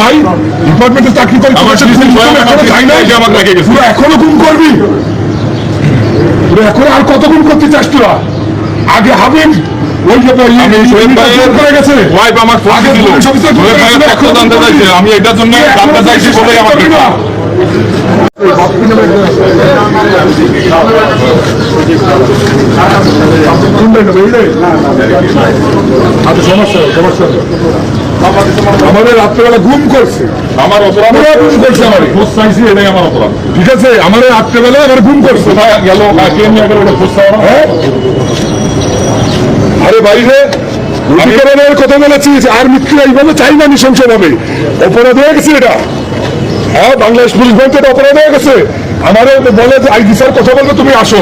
ভাই ডিপার্টমেন্টে চাকরি করি সাহেব এখনও আমাকে আমাকে ঘুম করবি। এখন আর কত ঘুম করতে চাস তোরা? আগে হাবিব ওই যে ভাই আমি এটার জন্য চাইছি না। আচ্ছা সমস্যা সমস্যা। আমাদের রাত্রেবেলা ঘুম করছে। আমার অপরাধ পুরো ঘুম করছে আমার চাইছি এটাই আমার অপরাধ। ঠিক আছে আমাদের রাত্রেবেলা আমার ঘুম করছে। গেল নিয়ে ওটা? হ্যাঁ? আরে বাইরে কথা বলেছিস আর মৃত্যু এইভাবে চাই না নৃশংস ভাবে অপরাধ হয়ে গেছে এটা। হ্যাঁ বাংলাদেশ পুলিশ বলতে এটা অপরাধ হয়ে গেছে। আমারও বলে যে, আইডি স্যার, কথা বলবে, তুমি আসো।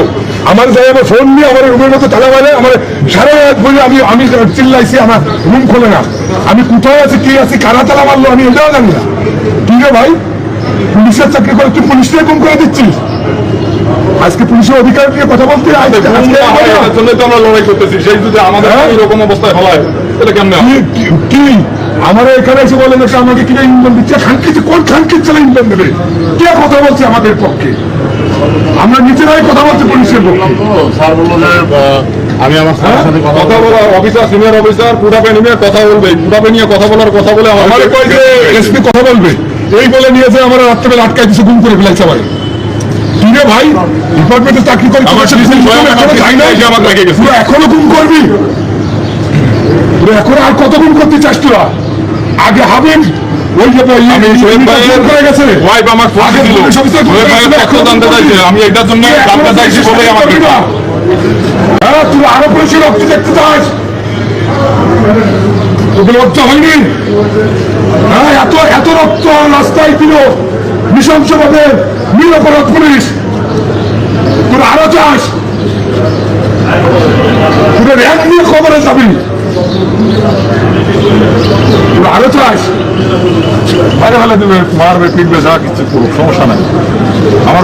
আমার জায়গায় আমার ফোন নিয়ে আমার রুমের মধ্যে তালা মারে, আমার সারা রাত বলে আমি আমি চিল্লাইছি, আমার রুম খোলে না। আমি কোথায় আছি, কে আছি, কারা তালা মারলো, আমি এটাও জানি না। ঠিক ভাই? পুলিশের চাকরি করে তুই পুলিশকে কম করে দিচ্ছিস? আজকে পুলিশের অধিকার নিয়ে কথা বলতে হয়, তো আমরা লড়াই করতেছি। সেই যদি আমাদের হ্যাঁ? এরকম অবস্থায় ফলায় এটা কেমনে কি- কি- কি? এখানে এসে বলে যে আমাকে কিনা ইন্ধন দিচ্ছে? খানকিত কোন খানকিত ছেলে ইন্ধন দেবে? কে কথা বলছে আমাদের পক্ষে? আমরা নিজেরাই কথা বলছি পুলিশের পক্ষে। স্যার বলল যে আমি আমার স্যারের সাথে কথা অফিসার সিনিয়র অফিসার পুরাপে নিয়ে কথা বলবে। পুরাপে নিয়ে কথা বলার কথা বলে আমার কথা বলবে? এই বলে নিয়েছে আমার রাত্রেবেলা আটকায় দিচ্ছে গুম করে ফেলাইছে আমার আছে ভাই ডিপার্টমেন্টে চাকরি করি এখনও আমাকে আমাকে গুম করবি? এখন আর কত গুম করতে চাস তোরা আগে হাবিব ওই যে ওয়াইফ আমার দিল। জানতে চাইছে আমি এটার জন্য জানতে চাইছি বলেই আমার হ্যাঁ তুই আরও রক্ত দেখতে চাস। হয়নি হ্যাঁ এত এত রক্ত রাস্তায় দিল নৃশংসভাবে নিরপরাধ পুলিশ। তোর আরও চাস তোর র্যাঙ্ক নিয়ে খবরে যাবি। আরও চাস বাইরে ফেলে দেবে, মারবে, পিটবে, যা কিছু সমস্যা নাই। আমার